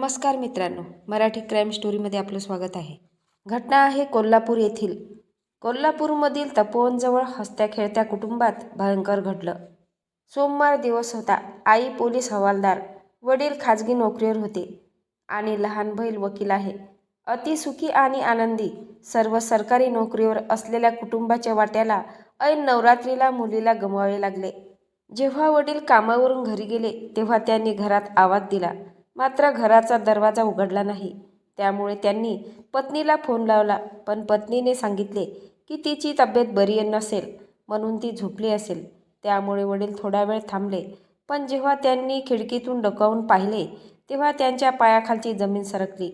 नमस्कार मित्रांनो मराठी क्राईम स्टोरीमध्ये आपलं स्वागत आहे. घटना आहे कोल्हापूर येथील. कोल्हापूरमधील तपोवनजवळ हसत्या खेळत्या कुटुंबात भयंकर घडलं. सोमवार दिवस होता. आई पोलीस हवालदार वडील खाजगी नोकरीवर होते आणि लहान बैल वकील आहे. अतिसुखी आणि आनंदी सर्व सरकारी नोकरीवर असलेल्या कुटुंबाच्या वाट्याला ऐन नवरात्रीला मुलीला गमवावे लागले. जेव्हा वडील कामावरून घरी गेले तेव्हा त्यांनी घरात आवाज दिला. मात्र घराचा दरवाजा उघडला नाही. त्यामुळे त्यांनी पत्नीला फोन लावला पण पत्नीने सांगितले की तिची तब्येत बरी नसेल म्हणून ती झोपली असेल. त्यामुळे वडील थोडा वेळ थांबले पण जेव्हा त्यांनी खिडकीतून डोकावून पाहिले तेव्हा त्यांच्या पायाखालची जमीन सरकली.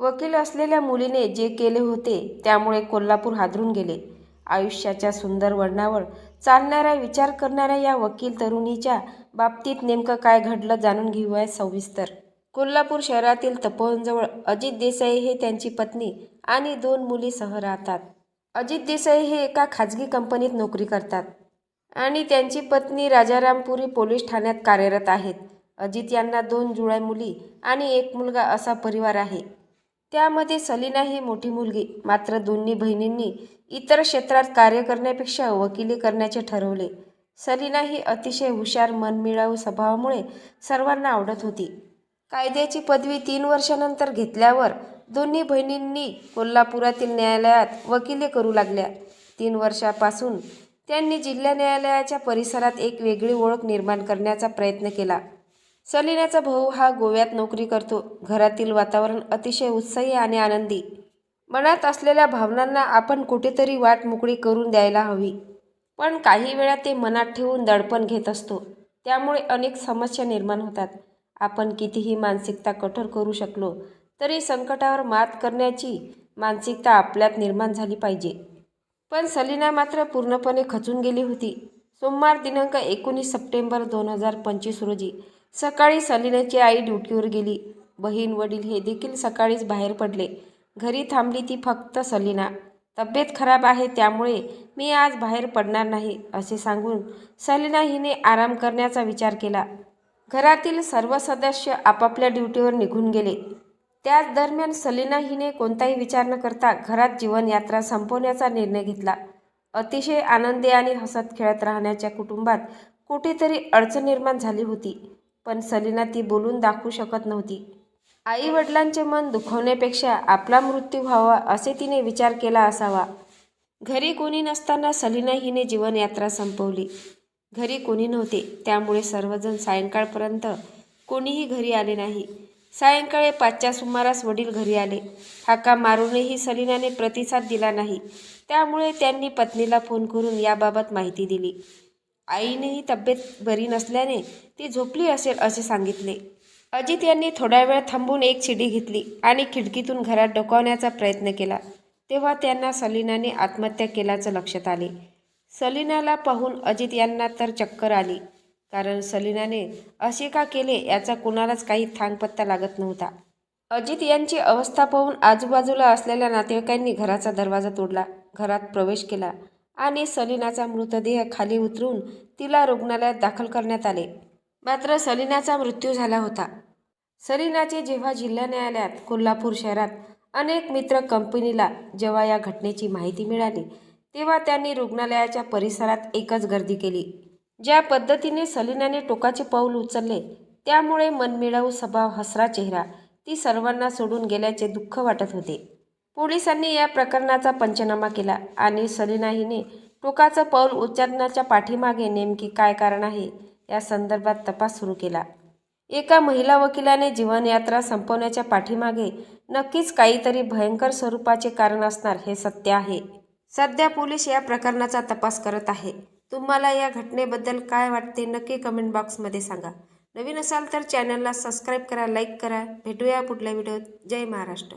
वकील असलेल्या मुलीने जे केले होते त्यामुळे कोल्हापूर हादरून गेले. आयुष्याच्या सुंदर वळणावर चालणाऱ्या विचार करणाऱ्या या वकील तरुणीच्या बाबतीत नेमकं काय घडलं जाणून घेऊया सविस्तर. कोल्हापूर शहरातील तपोवनजवळ अजित देसाई हे त्यांची पत्नी आणि दोन मुलीसह राहतात. अजित देसाई हे एका खाजगी कंपनीत नोकरी करतात आणि त्यांची पत्नी राजारामपुरी पोलीस ठाण्यात कार्यरत आहेत. अजित यांना दोन जुळ्या मुली आणि एक मुलगा असा परिवार आहे. त्यामध्ये सलीना ही मोठी मुलगी मात्र दोन्ही बहिणींनी इतर क्षेत्रात कार्य करण्यापेक्षा वकिली करण्याचे ठरवले. सलीना ही अतिशय हुशार मनमिळावू स्वभावामुळे सर्वांना आवडत होती. कायद्याची पदवी तीन वर्षानंतर घेतल्यावर दोन्ही बहिणींनी कोल्हापुरातील न्यायालयात वकिली करू लागल्या. तीन वर्षापासून त्यांनी जिल्हा न्यायालयाच्या परिसरात एक वेगळी ओळख निर्माण करण्याचा प्रयत्न केला. सलीनाचा भाऊ हा गोव्यात नोकरी करतो. घरातील वातावरण अतिशय उत्साही आणि आनंदी. मनात असलेल्या भावनांना आपण कुठेतरी वाट मोकळी करून द्यायला हवी. पण काही वेळा ते मनात ठेवून दडपण घेत असतो. त्यामुळे अनेक समस्या निर्माण होतात. आपण कितीही मानसिकता कठोर करू शकलो तरी संकटावर मात करण्याची मानसिकता आपल्यात निर्माण झाली पाहिजे. पण सलीना मात्र पूर्णपणे खचून गेली होती. सोमवार दिनांक एकोणीस सप्टेंबर दोन हजार पंचवीस रोजी सकाळी सलीनाची आई ड्युटीवर गेली. बहीण वडील हे देखील सकाळीच बाहेर पडले. घरी थांबली ती फक्त सलीना तब्येत खराब आहे त्यामुळे मी आज बाहेर पडणार नाही असे सांगून सलीना हिने आराम करण्याचा विचार केला. घरातील सर्व सदस्य आपापल्या ड्युटीवर निघून गेले. त्याच दरम्यान सलीना हिने कोणताही विचार न करता घरात जीवनयात्रा संपवण्याचा निर्णय घेतला. अतिशय आनंदी आणि हसत खेळत राहण्याच्या कुटुंबात कुठेतरी अडचण निर्माण झाली होती. पण सलीना ती बोलून दाखवू शकत नव्हती. आई वडिलांचे मन दुखवण्यापेक्षा आपला मृत्यू व्हावा असे तिने विचार केला असावा. घरी कोणी नसताना सलीना हिने जीवनयात्रा संपवली. घरी कोणी नव्हते त्यामुळे सर्वजण सायंकाळपर्यंत कोणीही घरी आले नाही. सायंकाळी पाचच्या सुमारास वडील घरी आले. हाका मारूनही सलीनाने प्रतिसाद दिला नाही. त्यामुळे त्यांनी पत्नीला फोन करून याबाबत माहिती दिली. आईनेही तब्येत बरी नसल्याने ती झोपली असेल असे सांगितले. अजित यांनी थोडा वेळ थांबून एक शिडी घेतली आणि खिडकीतून घरात डोकावण्याचा प्रयत्न केला. तेव्हा त्यांना सलीनाने आत्महत्या केल्याचं लक्षात आले. सलीनाला पाहून अजित यांना तर चक्कर आली कारण सलीनाने असे का केले याचा कुणालाच काही थांगपत्ता लागत नव्हता. अजित यांची अवस्था पाहून आजूबाजूला असलेल्या नातेवाईकांनी घराचा दरवाजा तोडला. घरात प्रवेश केला. आणि सलीनाचा मृतदेह खाली उतरून तिला रुग्णालयात दाखल करण्यात आले. मात्र सलीनाचा मृत्यू झाला होता. सलीनाचे जेव्हा जिल्हा न्यायालयात कोल्हापूर शहरात अनेक मित्र कंपनीला जेव्हा या घटनेची माहिती मिळाली तेव्हा त्यांनी रुग्णालयाच्या परिसरात एकच गर्दी केली. ज्या पद्धतीने सलीनाने टोकाचे पाऊल उचलले त्यामुळे मनमिळावू स्वभाव हसरा चेहरा ती सर्वांना सोडून गेल्याचे दुःख वाटत होते. पोलिसांनी या प्रकरणाचा पंचनामा केला आणि सलीना हिने टोकाचं पाऊल उच्चारण्याच्या पाठीमागे नेमकी काय कारण आहे या संदर्भात तपास सुरू केला. एका महिला वकिलाने जीवनयात्रा संपवण्याच्या पाठीमागे नक्कीच काहीतरी भयंकर स्वरूपाचे कारण असणार हे सत्य आहे. सध्या पोलीस या प्रकरणाचा तपास करत आहे. तुम्हाला या घटनेबद्दल काय वाटते नक्की कमेंट बॉक्समध्ये सांगा. नवीन असाल तर चॅनलला सबस्क्राईब करा लाईक करा. भेटूया पुढल्या व्हिडिओत. जय महाराष्ट्र.